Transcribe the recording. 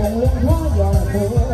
องค์หลวงพ่อยอมโค